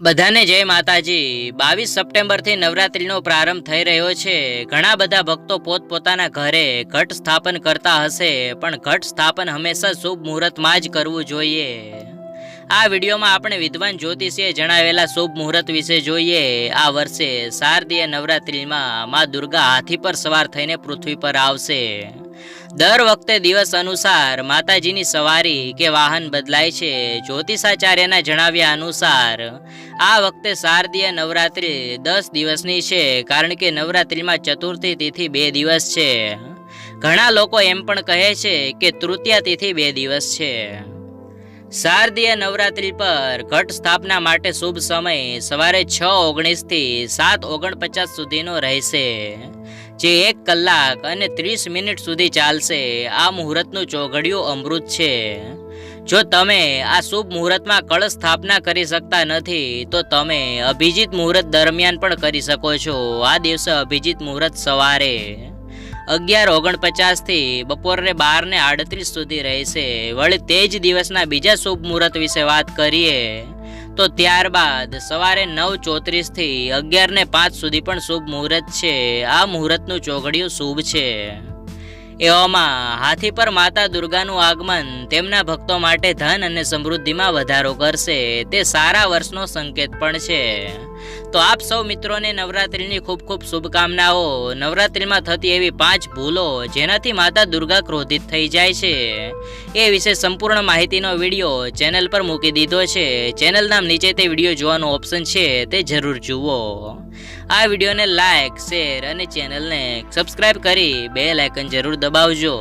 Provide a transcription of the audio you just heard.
બધાને જય માતાજી. બાવીસ સપ્ટેમ્બરથી નવરાત્રિનો પ્રારંભ થઈ રહ્યો છે. ઘણા બધા ભક્તો પોતપોતાના ઘરે ઘટ સ્થાપન કરતા હશે, પણ ઘટ સ્થાપન હંમેશા શુભ મુહૂર્તમાં જ કરવું જોઈએ. આ વિડીયોમાં આપણે વિદ્વાન જ્યોતિષીએ જણાવેલા શુભ મુહૂર્ત વિશે જોઈએ. આ વર્ષે શારદીય નવરાત્રિમાં મા દુર્ગા હાથી પર સવાર થઈને પૃથ્વી પર આવશે. દર વખતે દિવસ અનુસાર માતાજીની સવારી કે વાહન બદલાય છે. જ્યોતિષાચાર્યના જણાવ્યા અનુસાર, આ વખતે શારદીય નવરાત્રિ દસ દિવસની છે, કારણ કે નવરાત્રિમાં ચતુર્થી તિથિ બે દિવસ છે. ઘણા લોકો એમ પણ કહે છે કે તૃતીયા તિથિ બે દિવસ છે. શારદીય નવરાત્રિ પર ઘટ સ્થાપના માટે શુભ સમય સવારે છ ઓગણીસથી સાત ઓગણપચાસ સુધીનો રહેશે. જે એક કલાક અને ત્રીસ મિનિટ સુધી ચાલશે. આ મુહૂર્તનું ચોઘડિયું અમૃત છે. જો તમે આ શુભ મુહૂર્તમાં કળશ સ્થાપના કરી શકતા નથી, તો તમે અભિજીત મુહૂર્ત દરમિયાન પણ કરી શકો છો. આ દિવસે અભિજીત મુહૂર્ત સવારે અગિયાર ઓગણપચાસથી બપોરે બાર ને આડત્રીસ સુધી રહેશે. વળી તે જ દિવસના બીજા શુભ મુહૂર્ત વિશે વાત કરીએ. તો ત્યારબાદ સવારે નવ ચોત્રીસથી અગિયાર ને પાંચ સુધી પણ શુભ મુહૂર્ત છે. આ મુહૂર્તનું ચોઘડિયું શુભ છે. એવામાં હાથી પર માતા દુર્ગાનું આગમન તેમના ભક્તો માટે ધન અને સમૃદ્ધિમાં વધારો કરશે. તે સારા વર્ષનો સંકેત પણ છે. તો આપ સૌ મિત્રોને નવરાત્રિની ખૂબ ખૂબ શુભકામનાઓ. નવરાત્રિમાં થતી એવી પાંચ ભૂલો જેનાથી માતા દુર્ગા ક્રોધિત થઈ જાય છે. એ વિશે સંપૂર્ણ માહિતીનો વીડિયો ચેનલ પર મૂકી દીધો છે. ચેનલ નામ નીચે તે વીડિયો જોવાનો ઓપ્શન છે તે જરૂર જુઓ. આ વિડીયોને લાઇક શેર અને ચેનલને સબસ્ક્રાઇબ કરી બે લાઇકન જરૂર દબાવજો.